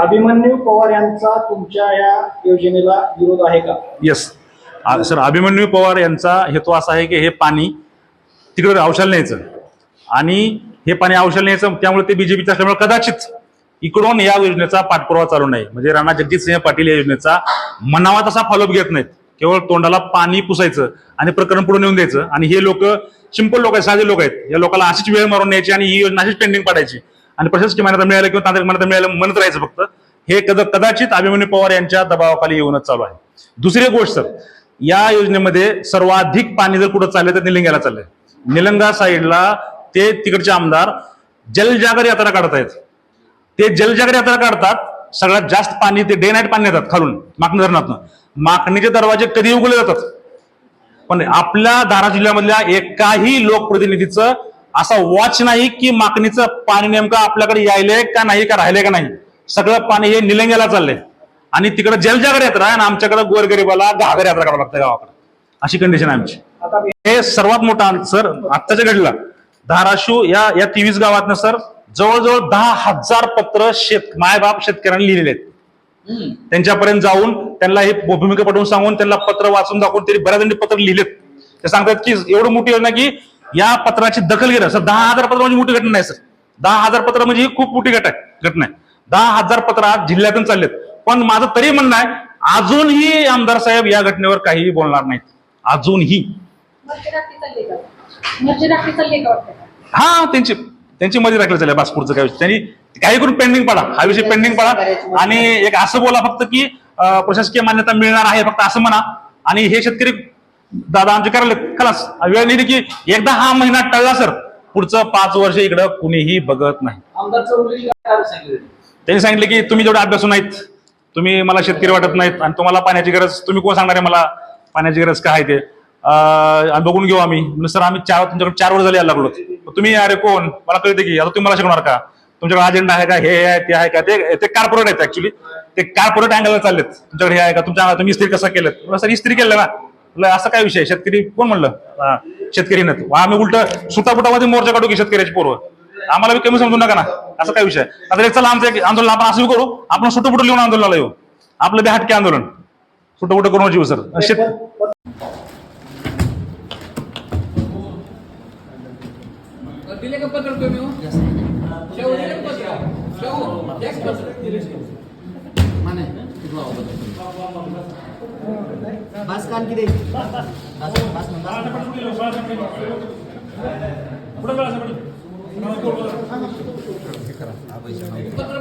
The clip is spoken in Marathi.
अभिमन्यू पवार यांचा तुमच्या या योजनेला विरोध आहे का? येस सर अभिमन्यू पवार यांचा हेतू असा आहे की हे पाणी तिकडे औषध न्यायचं. आणि हे पाणी औषध न्यायचं त्यामुळे ते बीजेपीचं असल्यामुळे कदाचित इकडून या योजनेचा पाठपुरावा चालू नाही. म्हणजे राणा जगजितसिंह पाटील या योजनेचा मनावा तसा फॉलोअप घेत नाहीत. केवळ तोंडाला पाणी पुसायचं आणि प्रकरण पुढे नेऊन द्यायचं. आणि हे लोक सिंपल लोक आहेत साधे लोक आहेत. या लोकांना अशीच वेळ मारून न्यायची आणि ही योजना अशीच पेंडिंग पाडायची. आणि प्रशासकीय मान्यता मिळालं किंवा तांत्रिक मान्यता मिळालं म्हणत राहायचं फक्त. हे कद कदाचित अभिमन्यू पवार यांच्या दबावाखाली येऊनच चालू आहे. दुसरी एक गोष्ट सर या योजनेमध्ये सर्वाधिक पाणी जर कुठं चाललंय तर निलंग्याला चाललंय. निलंगा साईडला ते तिकडचे आमदार जलजागर यात्रा काढतायत ते जलजागर यात्रा काढतात सगळ्यात जास्त पाणी ते डे नाईट पाणी येतात खालून माकणी धरणातनं. माकणीचे दरवाजे कधी उघडले जातात? पण आपल्या धारा जिल्ह्यामधल्या एकाही लोकप्रतिनिधीचं असा वॉच नाही की माकणीचं पाणी नेमकं आपल्याकडे यायलंय का नाही का राहिलंय का नाही. सगळं पाणी हे निलंग्याला चाललंय. आणि तिकडे जलजागर यात्रा आहे आणि आमच्याकडे गोरगरीबाला घागर यात्रा करावं लागतं गावाकडे. अशी कंडिशन आहे आमची. हे सर्वात मोठा सर आत्ताच्या घडीला धाराशिव या या तेवीस गावातनं सर जवळजवळ दहा हजार पत्र शेत मायबाप शेतकऱ्यांनी लिहिलेले आहेत. त्यांच्यापर्यंत जाऊन त्यांना हे भूमिका पटवून सांगून त्यांना पत्र वाचून दाखवून तरी बऱ्याच पत्र लिहिलेत. ते सांगतात की एवढं मोठी योजना की या पत्राची दखल घेणं सर दहा हजार पत्र म्हणजे मोठी घटना नाही सर. दहा हजार पत्र म्हणजे ही खूप मोठी घट आहे घटना आहे. दहा हजार पत्र आज जिल्ह्यातून चाललेत. पण माझं तरी म्हणणं आहे अजूनही आमदार साहेब या घटनेवर काहीही बोलणार नाहीत. अजूनही. हा त्यांची त्यांची मध्ये राखलं चालेल पासपोर्टचं काय त्यांनी काही करून पेंडिंग पडा. हा विषय पेंडिंग पडा. आणि एक असं बोला फक्त की प्रशासकीय मान्यता मिळणार आहे फक्त असं म्हणा. आणि हे शेतकरी दादा आमचे करायला खलास. वेळ नाही की एकदा हा महिना टळला सर पुढचं पाच वर्ष इकडं कुणीही बघत नाही. त्यांनी सांगितलं की तुम्ही जेवढे अभ्यासू नाहीत तुम्ही मला शेतकरी वाटत नाहीत आणि तुम्हाला पाण्याची गरज तुम्ही कोण सांगणार आहे मला? पाण्याची गरज काय आहे ते? बघून घेऊ आम्ही. सर आम्ही चार तुमच्याकडे चार वर्ष झाले यायला लागलो तुम्ही अरे कोण? मला कळते की आता तुम्ही मला शिकवणार का? तुमच्याकडे अजेंडा आहे का? हे आहे ते आहे का? ते ते कार्पोरेट आहेत ऍक्च्युली ते कार्पोरेट अँगलला चाललेत. तुमच्याकडे हे आहे का? तुमच्या तुम्ही इस्त्री कसं केलं सर इस्त्री केलं ना. असं काय विषय शेतकरी कोण म्हणलं? शेतकरी नाही आम्ही उलट सुटापुटामध्ये मोर्चा काढू की शेतकऱ्याची पूर्व आम्हाला बी कमी समजू नका ना. असं काय विषय आता चला आमचं एक आंदोलन आपण असं करू. आपण सुटपुट लिहून आंदोलनाला येऊ. आपलं बी हटके आंदोलन. सुटपुट करून जीव सर शेत दिले का पत्र तुम्ही हो? बस काल किती बस बस पत्र